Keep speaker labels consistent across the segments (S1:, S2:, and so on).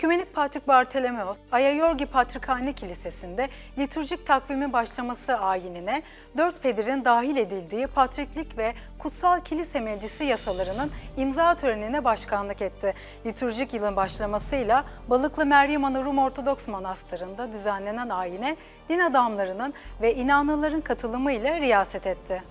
S1: Ekümenik Patrik Bartolomeos, Ayayorgi Patrikhane Kilisesi'nde litürjik takvimi başlaması ayinine dört pedirin dahil edildiği Patriklik ve Kutsal Kilise Meclisi yasalarının imza törenine başkanlık etti. Litürjik yılın başlamasıyla Balıklı Meryem Ana Rum Ortodoks Manastırı'nda düzenlenen ayine din adamlarının ve inanlıların katılımıyla riyaset etti.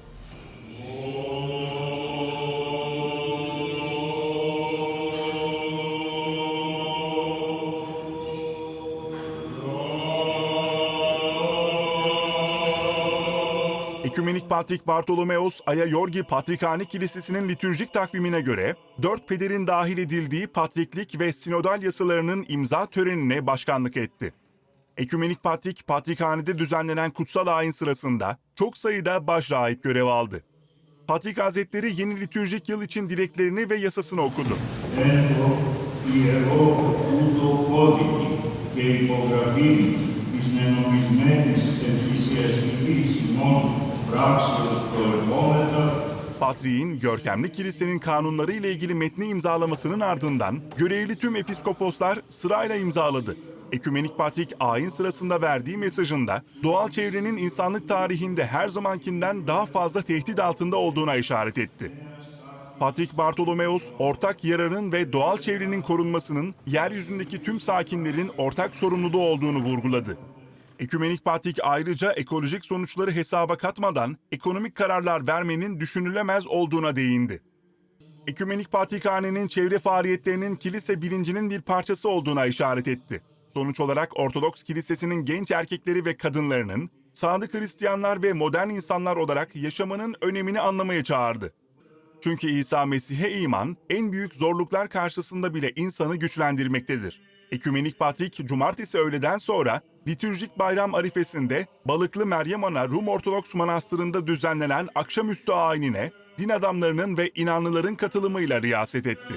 S2: Ekümenik Patrik Bartolomeos Aya Yorgi Patrikhane Kilisesi'nin litürjik takvimine göre dört pederin dahil edildiği patriklik ve sinodal yasalarının imza törenine başkanlık etti. Ekümenik Patrik Patrikhane'de düzenlenen kutsal ayin sırasında çok sayıda başrahip görev aldı. Patrik Hazretleri yeni litürjik yıl için dileklerini ve yasasını okudu.
S3: Έχω η εγώ ούτω κώδικη και υπογραφή της νενομισμένης εκκλησιαστικής ημών πράξεως προερχόμεθα
S2: Patriğin görkemli kilisenin kanunları ile ilgili metni imzalamasının ardından görevli tüm episkoposlar sırayla imzaladı. Ekümenik Patrik ayin sırasında verdiği mesajında doğal çevrenin insanlık tarihinde her zamankinden daha fazla tehdit altında olduğuna işaret etti. Patrik Bartolomeos, ortak yararın ve doğal çevrenin korunmasının yeryüzündeki tüm sakinlerin ortak sorumluluğu olduğunu vurguladı. Ekümenik Patrik ayrıca ekolojik sonuçları hesaba katmadan ekonomik kararlar vermenin düşünülemez olduğuna değindi. Ekümenik Patrikhane'nin çevre faaliyetlerinin kilise bilincinin bir parçası olduğuna işaret etti. Sonuç olarak Ortodoks Kilisesi'nin genç erkekleri ve kadınlarının sadık Hristiyanlar ve modern insanlar olarak yaşamanın önemini anlamaya çağırdı. Çünkü İsa Mesih'e iman en büyük zorluklar karşısında bile insanı güçlendirmektedir. Ekümenik Patrik cumartesi öğleden sonra litürjik bayram arifesinde Balıklı Meryem Ana Rum Ortodoks Manastırı'nda düzenlenen akşamüstü ayinine din adamlarının ve inanlıların katılımıyla riyaset etti.